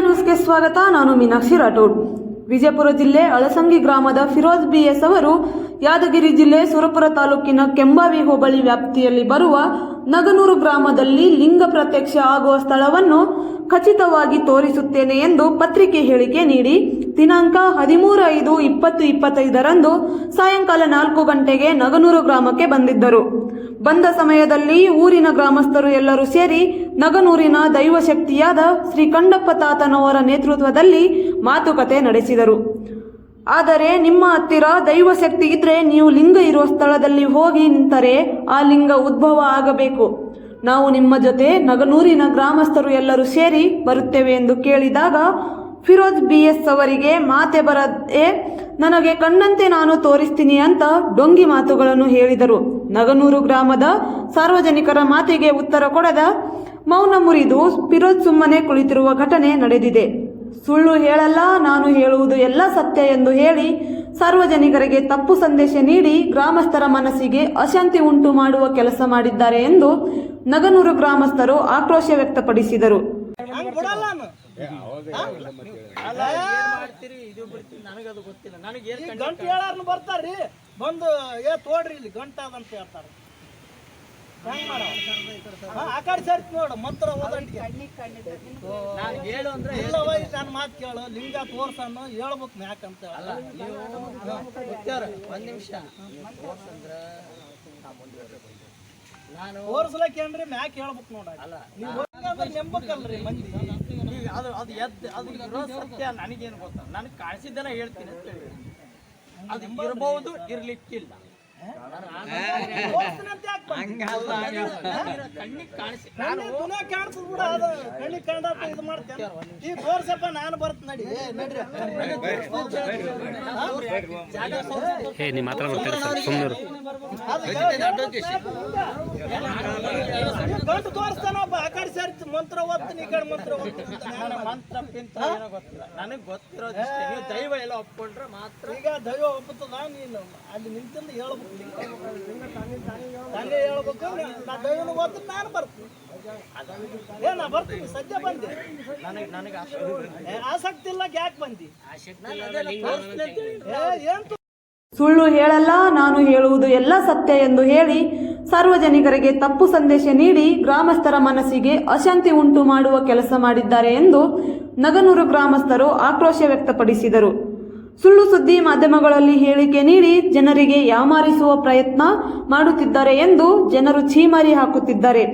ನ್ಯೂಸ್ಗೆ ಸ್ವಾಗತ. ನಾನು ಮೀನಾಕ್ಷಿ ರಾಠೋಡ್. ವಿಜಯಪುರ ಜಿಲ್ಲೆ ಅಳಸಂಗಿ ಗ್ರಾಮದ ಫಿರೋಜ್ ಬಿಎಸ್ ಅವರು ಯಾದಗಿರಿ ಜಿಲ್ಲೆ ಸುರಪುರ ತಾಲೂಕಿನ ಕೆಂಬಾವಿ ಹೋಬಳಿ ವ್ಯಾಪ್ತಿಯಲ್ಲಿ ಬರುವ ನಗನೂರು ಗ್ರಾಮದಲ್ಲಿ ಲಿಂಗ ಪ್ರತ್ಯಕ್ಷ ಆಗುವ ಸ್ಥಳವನ್ನು ಖಚಿತವಾಗಿ ತೋರಿಸುತ್ತೇನೆ ಎಂದು ಪತ್ರಿಕೆ ಹೇಳಿಕೆ ನೀಡಿ. ದಿನಾಂಕ ಹದಿಮೂರು ಐದು ಇಪ್ಪತ್ತು ಇಪ್ಪತ್ತೈದರಂದು ಸಾಯಂಕಾಲ ನಾಲ್ಕು ಗಂಟೆಗೆ ನಗನೂರು ಗ್ರಾಮಕ್ಕೆ ಬಂದಿದ್ದರು. ಬಂದ ಸಮಯದಲ್ಲಿ ಊರಿನ ಗ್ರಾಮಸ್ಥರು ಎಲ್ಲರೂ ಸೇರಿ ನಗನೂರಿನ ದೈವಶಕ್ತಿಯಾದ ಶ್ರೀ ಕಂಡಪ್ಪ ತಾತನವರ ನೇತೃತ್ವದಲ್ಲಿ ಮಾತುಕತೆ ನಡೆಸಿದರು. ಆದರೆ ನಿಮ್ಮ ಹತ್ತಿರ ದೈವಶಕ್ತಿ ಇದ್ರೆ ನೀವು ಲಿಂಗ ಇರುವ ಸ್ಥಳದಲ್ಲಿ ಹೋಗಿ ನಿಂತರೆ ಆ ಲಿಂಗ ಉದ್ಭವ ಆಗಬೇಕು. ನಾವು ನಿಮ್ಮ ಜೊತೆ ನಗನೂರಿನ ಗ್ರಾಮಸ್ಥರು ಎಲ್ಲರೂ ಸೇರಿ ಬರುತ್ತೇವೆ ಎಂದು ಕೇಳಿದಾಗ ಫಿರೋಜ್ ಬಿ ಎಸ್ ಅವರಿಗೆ ಮಾತೆ ಬರದೆ ನನಗೆ ಕಣ್ಣಂತೆ ನಾನು ತೋರಿಸ್ತೀನಿ ಅಂತ ಡೊಂಗಿ ಮಾತುಗಳನ್ನು ಹೇಳಿದರು. ನಗನೂರು ಗ್ರಾಮದ ಸಾರ್ವಜನಿಕರ ಮಾತಿಗೆ ಉತ್ತರ ಕೊಡದ ಮೌನ ಮುರಿದು ಫಿರೋಜ್ ಸುಮ್ಮನೆ ಕುಳಿತಿರುವ ಘಟನೆ ನಡೆದಿದೆ. ಸುಳ್ಳು ಹೇಳಲ್ಲ, ನಾನು ಹೇಳುವುದು ಎಲ್ಲ ಸತ್ಯ ಎಂದು ಹೇಳಿ ಸಾರ್ವಜನಿಕರಿಗೆ ತಪ್ಪು ಸಂದೇಶ ನೀಡಿ ಗ್ರಾಮಸ್ಥರ ಮನಸ್ಸಿಗೆ ಅಶಾಂತಿ ಉಂಟು ಮಾಡುವ ಕೆಲಸ ಮಾಡಿದ್ದಾರೆ ಎಂದು ನಗನೂರು ಗ್ರಾಮಸ್ಥರು ಆಕ್ರೋಶ ವ್ಯಕ್ತಪಡಿಸಿದರು. ಬಿಡಲ್ಲ ಮಾಡ್ತೀರಿ? ಇದು ಬಿಡ್ತೀರಿ ನನಗದು ಗೊತ್ತಿಲ್ಲ. ನನಗೆ ಗಂಟು ಹೇಳಾರ್ನು ಬರ್ತಾರ್ರಿ. ಬಂದು ಏ ತೋಡ್ರಿ ಇಲ್ಲಿ ಗಂಟ ಅದಂತ ಹೇಳ್ತಾರ ಆ ಕಡೆ ಸರ್ತಿ ನೋಡು ಮಂತ್ರ ಓದಂಟಿಗೆ ನಾನು ಹೇಳು ಅಂದ್ರೆ ಇಲ್ಲವ ನನ್ನ ಮಾತು ಕೇಳು ಲಿಂಗ ತೋರ್ಸನ್ನು ಹೇಳ್ಬೇಕು ಯಾಕಂತ ಅಲ್ಲ ನೀವು ಗೊತ್ತಾರ ಒಂದ್ ನಿಮಿಷ. ತೋರ್ಸಂದ್ರ. ನಾನು ತೋರ್ಸ್ಲಕ್ಕೇನ್ರಿ ಮ್ಯಾಕ್ ಹೇಳ್ಬೇಕು ನೋಡ. ಅಲ್ಲ ನೀವು ನೆಂಬಕ್ಕಲ್ರಿ ಮಂದಿ. ಅದು ಅದು ಎದ್ದು ಅದು ಇರೋ ಸತ್ಯ ನನಗೇನು ಗೊತ್ತ? ನನಗೆ ಕಾಣಿಸಿದ್ದೆಲ್ಲ ಹೇಳ್ತೀನಿ ಅಂತ ಹೇಳಿ. ಅದು ಇರಬಹುದು ಇರ್ಲಿಕ್ಕಿಲ್ಲ. ನಾನು ಬರ್ತ ನಡಿ. ಏ, ನಡ್ರಿ ಹೇ? ನಿಮ್ಮ ಬರ್ತಾರೆ ಸರ್ ಸುಮ್ಮನೆ ಗಂಟು ತೋರಿಸ್ತಾನೊಬ್ಬ ಆ ಕಡೆ ಸೇರ್ತಿ ಮಂತ್ರ ಓದ್ತೀನಿ ಈ ಕಡೆ ಮಂತ್ರ ಓದ್ತೀನಿ ಮಂತ್ರ ಪಿಂತ್ರ ಏನೋ ಗೊತ್ತಿಲ್ಲ ನನಗೆ ಗೊತ್ತಿರೋದು. ನೀವು ದೈವ ಎಲ್ಲ ಒಪ್ಕೊಂಡ್ರೆ ಮಾತ್ರ ಈಗ ದೈವ ಒಪ್ಪುತ್ತದ ನೀನು ಅಲ್ಲಿ ನಿಂತಿಂದ ಹೇಳ್ಬೇಕು ತಾನೇ ಹೇಳ್ಬೇಕು ನಾ ದೈವನ ಓದ್ತೀನಿ ನಾನು ಬರ್ತೀನಿ ಏ ನಾ ಬರ್ತೀನಿ ಸದ್ಯ ಬಂದೆ ನನಗೆ ನನಗೆ ಆಸಕ್ತಿ ಇಲ್ಲ ಯಾಕೆ ಬಂದಿ ತೋರಿಸ್ತೀನಿ ಏನ್ ಸುಳ್ಳು ಹೇಳಲ್ಲ, ನಾನು ಹೇಳುವುದು ಎಲ್ಲ ಸತ್ಯ ಎಂದು ಹೇಳಿ ಸಾರ್ವಜನಿಕರಿಗೆ ತಪ್ಪು ಸಂದೇಶ ನೀಡಿ ಗ್ರಾಮಸ್ಥರ ಮನಸ್ಸಿಗೆ ಅಶಾಂತಿ ಉಂಟು ಮಾಡುವ ಕೆಲಸ ಮಾಡಿದ್ದಾರೆ ಎಂದು ನಗನೂರು ಗ್ರಾಮಸ್ಥರು ಆಕ್ರೋಶ ವ್ಯಕ್ತಪಡಿಸಿದರು. ಸುಳ್ಳು ಸುದ್ದಿ ಮಾಧ್ಯಮಗಳಲ್ಲಿ ಹೇಳಿಕೆ ನೀಡಿ ಜನರಿಗೆ ಯಾಮಾರಿಸುವ ಪ್ರಯತ್ನ ಮಾಡುತ್ತಿದ್ದಾರೆ ಎಂದು ಜನರು ಛೀಮಾರಿ ಹಾಕುತ್ತಿದ್ದಾರೆ.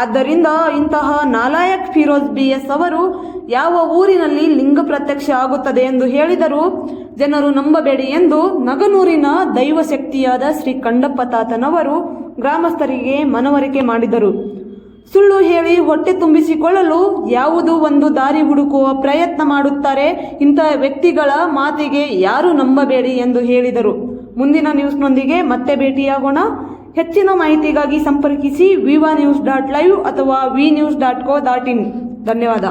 ಆದ್ದರಿಂದ ಇಂತಹ ನಾಲಾಯಕ್ ಫಿರೋಜ್ ಬಿ ಎಸ್ ಅವರು ಯಾವ ಊರಿನಲ್ಲಿ ಲಿಂಗ ಪ್ರತ್ಯಕ್ಷ ಆಗುತ್ತದೆ ಎಂದು ಹೇಳಿದರು ಜನರು ನಂಬಬೇಡಿ ಎಂದು ನಗನೂರಿನ ದೈವಶಕ್ತಿಯಾದ ಶ್ರೀ ಕಂಡಪ್ಪ ತಾತನವರು ಗ್ರಾಮಸ್ಥರಿಗೆ ಮನವರಿಕೆ ಮಾಡಿದರು. ಸುಳ್ಳು ಹೇಳಿ ಹೊಟ್ಟೆ ತುಂಬಿಸಿಕೊಳ್ಳಲು ಯಾವುದೋ ಒಂದು ದಾರಿ ಹುಡುಕುವ ಪ್ರಯತ್ನ ಮಾಡುತ್ತಾರೆ ಇಂತಹ ವ್ಯಕ್ತಿಗಳ ಮಾತಿಗೆ ಯಾರು ನಂಬಬೇಡಿ ಎಂದು ಹೇಳಿದರು. ಮುಂದಿನ ನ್ಯೂಸ್ನೊಂದಿಗೆ ಮತ್ತೆ ಭೇಟಿಯಾಗೋಣ. ಹೆಚ್ಚಿನ ಮಾಹಿತಿಗಾಗಿ ಸಂಪರ್ಕಿಸಿ ವಿವಾ ನ್ಯೂಸ್ ಡಾಟ್ ಲೈವ್ ಅಥವಾ V news dot co dot in. ಧನ್ಯವಾದ.